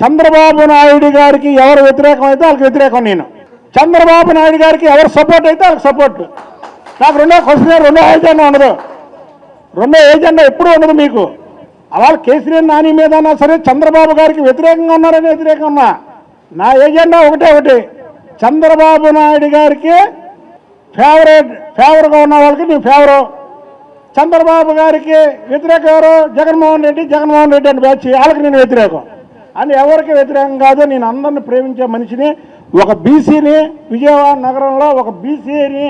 చంద్రబాబు నాయుడు గారికి ఎవరు వ్యతిరేకం అయితే వాళ్ళకి వ్యతిరేకం నేను. చంద్రబాబు నాయుడు గారికి ఎవరు సపోర్ట్ అయితే వాళ్ళకి సపోర్ట్ నాకు రెండో క్వశ్చన్ రెండో ఏజెండా ఉండదు రెండో ఏజెండా ఎప్పుడూ ఉండదు మీకు? వాళ్ళు కేసీఆర్ నాని మీద అన్నా సరే చంద్రబాబు గారికి వ్యతిరేకంగా ఉన్నారని వ్యతిరేకంగా ఉన్నా? నా ఏజెండా ఒకటే ఒకటి. చంద్రబాబు నాయుడు గారికి ఫేవరెట్ ఫేవర్గా ఉన్న వాళ్ళకి నీ ఫేవరు చంద్రబాబు గారికి వ్యతిరేకం ఎవరు? జగన్మోహన్ రెడ్డి జగన్మోహన్ రెడ్డి అని బ్యాచ్ వాళ్ళకి నేను వ్యతిరేకం. అని ఎవరికి వ్యతిరేకం కాదు నేను అందరిని ప్రేమించే మనిషిని ఒక బీసీని విజయవాడ నగరంలో ఒక బీసీని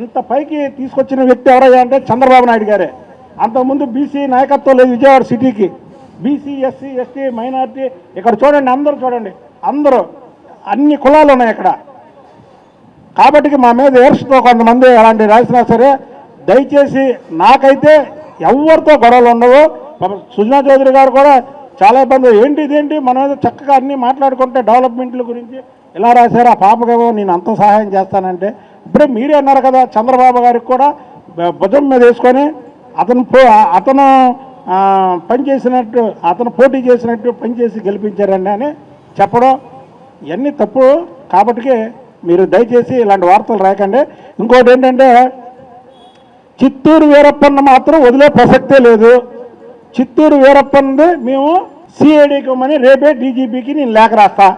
ఇంత పైకి తీసుకొచ్చిన వ్యక్తి ఎవరయ్యా అంటే చంద్రబాబు నాయుడు గారే. అంతకుముందు బీసీ నాయకత్వం లేదు విజయవాడ సిటీకి. బీసీ ఎస్సీ ఎస్టీ మైనార్టీ ఇక్కడ చూడండి అందరూ చూడండి అందరూ అన్ని కులాలు ఉన్నాయి ఇక్కడ కాబట్టి మా మీద ఏర్చుతో కొంతమంది అలాంటి రాసినా సరే దయచేసి నాకైతే ఎవరితో గొడవలు ఉండవు. సుజనా చౌదరి గారు కూడా చాలా ఇబ్బంది. ఏంటి ఇదేంటి? మన ఏదో చక్కగా అన్నీ మాట్లాడుకుంటే డెవలప్మెంట్ల గురించి ఇలా రాశారు? ఆ పాపకేమో నేను అంత సహాయం చేస్తానంటే. ఇప్పుడే మీరే అన్నారు కదా చంద్రబాబు గారికి కూడా భుజం మీద వేసుకొని అతను పో అతను పనిచేసినట్టు అతను పోటీ చేసినట్టు పనిచేసి గెలిపించారండి అని చెప్పడం ఇవన్నీ తప్పు. కాబట్టి మీరు దయచేసి ఇలాంటి వార్తలు రాకండి ఇంకోటి ఏంటంటే చిత్తూరు వీరప్పన్న మాత్రం వదిలే ప్రసక్తే లేదు. చిత్తూరు వీరప్పన్నది మేము సిఐడికి ఇవ్వమని రేపే డీజీపీకి నేను లేఖ రాస్తా.